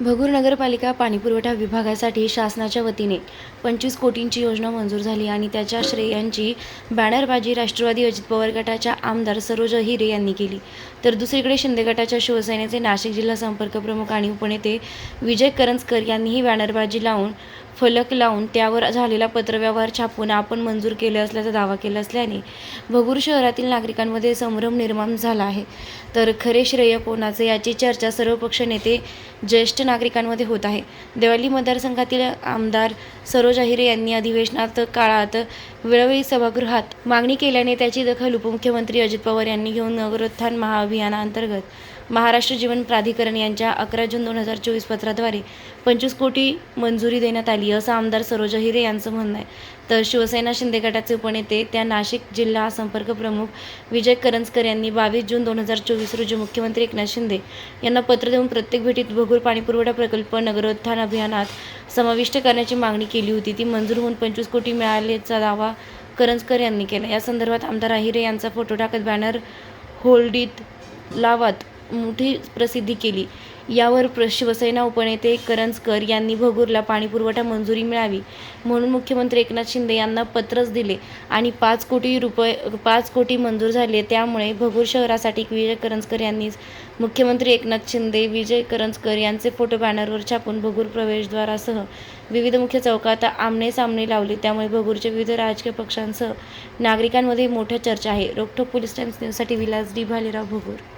भगूर नगरपालिका पाणीपुरवठा विभागासाठी शासनाच्या वतीने पंचवीस कोटींची योजना मंजूर झाली आणि त्याच्या श्रेयांची बॅनरबाजी राष्ट्रवादी अजित पवार गटाच्या आमदार सरोज हिरे यांनी केली. तर दुसरीकडे शिंदे गटाच्या शिवसेनेचे नाशिक जिल्हा संपर्क प्रमुख आणि उपनेते विजय करंजकर यांनीही बॅनरबाजी लावून फलक लावून त्यावर झालेला पत्रव्यवहार छापून आपण मंजूर केले असल्याचा दावा केला असल्याने भगूर शहरातील नागरिकांमध्ये संभ्रम निर्माण झाला आहे. तर खरे श्रेय कोणाचे याची चर्चा सर्वपक्ष नेते ज्येष्ठ नागरिकांमध्ये होत आहे. देवळी मतदारसंघातील आमदार सरोज अहिरे यांनी अधिवेशनात काळात वेळोवेळी सभागृहात मागणी केल्याने त्याची दखल उपमुख्यमंत्री अजित पवार यांनी घेऊन नगरोत्थान महाअभियानाअंतर्गत महाराष्ट्र जीवन प्राधिकरण यांच्या अकरा जून दोन हजार चोवीस पत्राद्वारे पंचवीस कोटी मंजुरी देण्यात आली असं आमदार सरोज हिरे यांचं म्हणणं आहे. तर शिवसेना शिंदे गटाचे उपनेते त्या नाशिक जिल्हा संपर्क प्रमुख विजय करंजकर यांनी बावीस जून दोन हजार चोवीस रोजी मुख्यमंत्री एकनाथ शिंदे यांना पत्र देऊन प्रत्येक भेटीत भगूर पाणीपुरवठा प्रकल्प नगरोत्थान अभियानात समाविष्ट करण्याची मागणी केली होती. ती मंजूर होऊन पंचवीस कोटी मिळाल्याचा दावा करंजकर यांनी केला. या संदर्भात आमदार अहिरे यांचा फोटो टाकत बॅनर होल्डीत लावत मोठी प्रसिद्धी केली. यावर प्र शिवसेना उपनेते करंजकर यांनी भगूरला पाणीपुरवठा मंजुरी मिळावी म्हणून मुख्यमंत्री एकनाथ शिंदे यांना पत्रच दिले आणि पाच कोटी रुपये पाच कोटी मंजूर झाले. त्यामुळे भगूर शहरासाठी विजय करंजकर यांनी मुख्यमंत्री एकनाथ शिंदे विजय करंजकर यांचे फोटो बॅनरवर छापून भगूर प्रवेशद्वारासह विविध मुख्य चौकात आमने सामने लावले. त्यामुळे भगूरच्या विविध राजकीय पक्षांसह नागरिकांमध्ये मोठ्या चर्चा आहे. रोकठोक पोलीस टाइम्स न्यूजसाठी विलास डी. भालेराव भगूर.